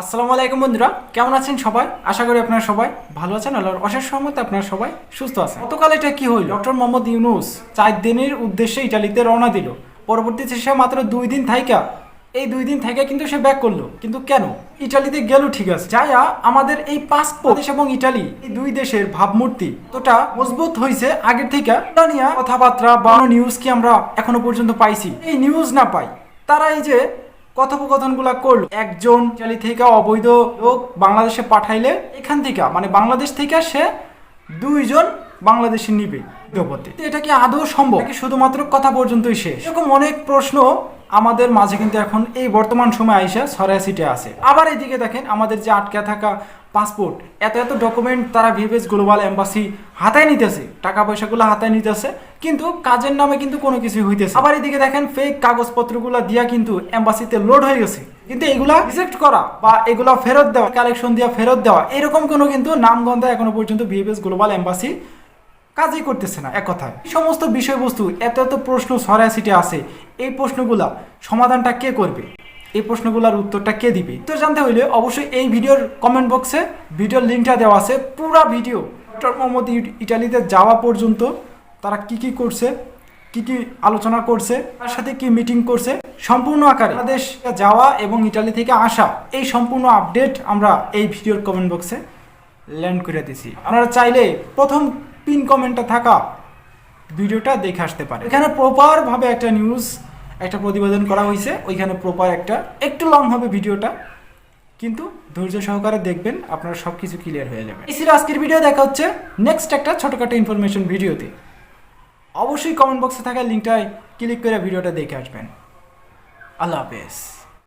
আসসালামু আলাইকুম বন্ধুরা, কেমন আছেন সবাই? আশা করি আপনারা সবাই ভালো আছেন, আল্লাহর অশেষ সহমতে আপনারা সবাই সুস্থ আছেন। গতকাল এটা কি হইল? ডক্টর মোহাম্মদ ইউনুস চার দিনের উদ্দেশ্যে ইটালিতে রওনা দিল। পরবর্তীতে সে মাত্র দুই দিন থাইকা। এই দুই দিন থেকে কিন্তু সে ব্যাক করল। কিন্তু কেন? ইটালিতে গেল ঠিক আছে। যাইয়া আমাদের এই পাসপোর্ট দেশ এবং ইটালি, এই দুই দেশের ভাবমূর্তি তোটা মজবুত হয়েছে আগের থেকে কথাবার্তা বা নিউজ কি আমরা এখনও পর্যন্ত পাইছি? এই নিউজ না পাই। তারা এই যে কথোপকথনগুলা করল। একজন ইটালি থেকে অবৈধ লোক বাংলাদেশে পাঠাইলে এখান থেকে মানে বাংলাদেশ থেকে সে দুইজন বাংলাদেশি নিবে দ্রৌপদী। এটা কি আদৌ সম্ভব? নাকি শুধুমাত্র কথা পর্যন্তই শেষ? এরকম অনেক প্রশ্ন আমাদের মাঝে কিন্তু এখন এই বর্তমান সময় আইসা সরাই সিটে আছে। আবার এদিকে দেখেন, আমাদের যে আটকে থাকা পাসপোর্ট এত এত ডকুমেন্ট তারা ভিভেজ গ্লোবাল এম্বাসি হাতায় নিতেছে, টাকা পয়সাগুলো হাতায় নিতেছে, কিন্তু কাজের নামে কিন্তু কোনো কিছু হইতেছে আবার এদিকে দেখেন ফেক কাগজপত্রগুলো দিয়া কিন্তু এম্বাসিতে লোড হয়ে গেছে। কিন্তু এগুলা রিজেক্ট করা বা এগুলা ফেরত দেওয়া কালেকশন দিয়া ফেরত দেওয়া, এরকম কোনো কিন্তু নামগন্ধ এখনও পর্যন্ত ভিভেজ গ্লোবাল এম্বাসি কাজই করতেছে না, এক কথায়। সমস্ত বিষয়বস্তু, এত এত প্রশ্ন ছড়ায় সিটে আছে। এই প্রশ্নগুলা সমাধানটা কে করবে? এই প্রশ্নগুলোর উত্তরটা কে দিবে? তো জানতে হইলে অবশ্যই এই ভিডিওর কমেন্ট বক্সে ভিডিওর লিঙ্কটা দেওয়া আছে। পুরা ভিডিও, ডক্টর মোহাম্মদ ইটালিতে যাওয়া পর্যন্ত তারা কি কি করছে, কি কি আলোচনা করছে, তার সাথে কি মিটিং করছে, সম্পূর্ণ আকারে বাংলাদেশ যাওয়া এবং ইটালি থেকে আসা, এই সম্পূর্ণ আপডেট আমরা এই ভিডিওর কমেন্ট বক্সে ল্যান্ড করে দিছি আপনারা চাইলে প্রথম পিন কমেন্টটা থাকা ভিডিওটা দেখে আসতে পারে। এখানে প্রপার ভাবে একটা নিউজ একটা প্রতিবেদন করা হয়েছে। ওইখানে প্রপার একটা, একটু লং হবে ভিডিওটা, কিন্তু ধৈর্য সহকারে দেখবেন, আপনার সব কিছু ক্লিয়ার হয়ে যাবে। ছিল আজকের ভিডিও দেখা হচ্ছে নেক্সট একটা ছোটোখাটো ইনফরমেশন ভিডিওতে। অবশ্যই কমেন্ট বক্সে থাকা লিঙ্কটায় ক্লিক করে ভিডিওটা দেখে আসবেন। আল্লাহ হাফেজ।